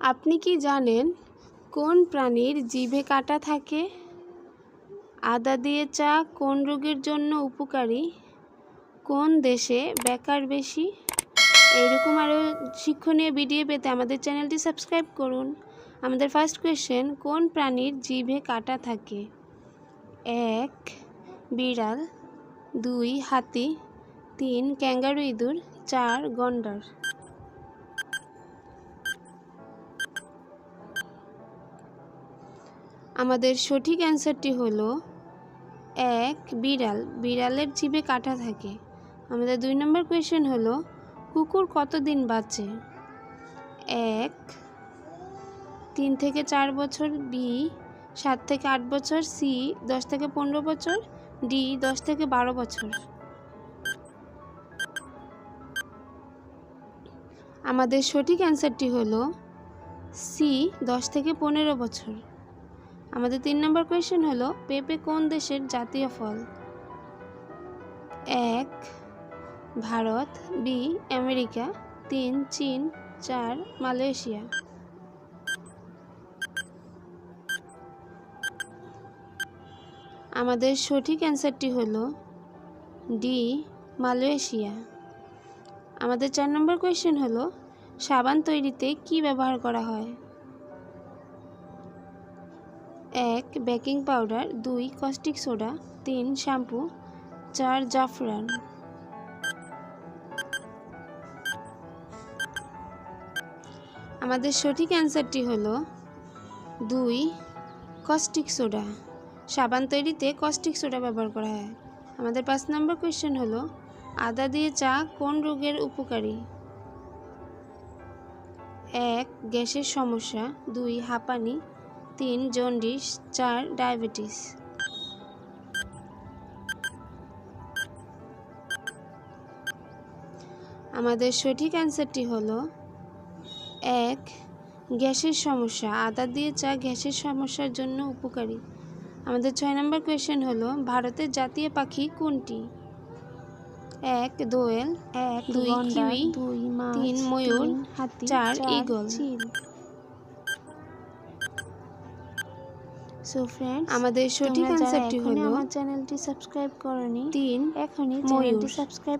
আপনি কি জানেন কোন প্রাণীর জিভে কাঁটা থাকে? আদা দিয়ে চা কোন রোগের জন্য উপকারী? কোন দেশে বেকার বেশি? এইরকম আরও শিক্ষণীয় ভিডিও পেতে আমাদের চ্যানেলটি সাবস্ক্রাইব করুন। আমাদের ফার্স্ট কোয়েশ্চেন, কোন প্রাণীর জিভে কাটা থাকে? এক, বিড়াল, দুই, হাতি, তিন, ক্যাঙ্গারু ইঁদুর, চার, গন্ডার। আমাদের সঠিক অ্যান্সারটি হলো এক, বিড়াল। বিড়ালের জিভে কাটা থাকে। আমাদের দুই নম্বর কোয়েশ্চেন হলো, কুকুর কতদিন বাঁচে? এক, তিন থেকে চার বছর। বি, সাত থেকে আট বছর। সি, দশ থেকে পনেরো বছর। ডি, দশ থেকে বারো বছর। আমাদের সঠিক অ্যান্সারটি হলো, সি, দশ থেকে পনেরো বছর। আমাদের তিন নম্বর কোয়েশ্চেন হলো, পেঁপে কোন দেশের জাতীয় ফল? এক, ভারত, বি, আমেরিকা, তিন, চীন, চার, মালয়েশিয়া। আমাদের সঠিক অ্যান্সারটি হল, ডি, মালয়েশিয়া। আমাদের চার নম্বর কোয়েশ্চেন হলো, সাবান তৈরিতে কি ব্যবহার করা হয়? এক বেকিং পাউডার, দুই কস্টিক সোডা, তিন শ্যাম্পু, চার জাফরান। আমাদের সঠিক অ্যান্সারটি হলো দুই কস্টিক সোডা। সাবান তৈরিতে কস্টিক সোডা ব্যবহার করা হয়। আমাদের পাঁচ নম্বর কোয়েশ্চেন হলো, আদা দিয়ে চা কোন রোগের উপকারী? এক, গ্যাসের সমস্যা। দুই, হাঁপানি। তিন জন্ডিস চার ডায়াবেটিস। আমাদের সঠিক অ্যান্সারটি হলো এক গ্যাসের সমস্যা। আদা দিয়ে চা গ্যাসের সমস্যার জন্য উপকারী। আমাদের ছয় নম্বর কোয়েশ্চেন হলো ভারতের জাতীয় পাখি কোনটি? এক দোয়েল এক দুই কিউই দুই তিন ময়ূর হাতি চার ঈগল সো ফ্রেন্ডস আমাদের সঠিক অ্যানসারটি হলো আমার চ্যানেলটি সাবস্ক্রাইব করনি তিন এখনই। চ্যানেলটি সাবস্ক্রাইব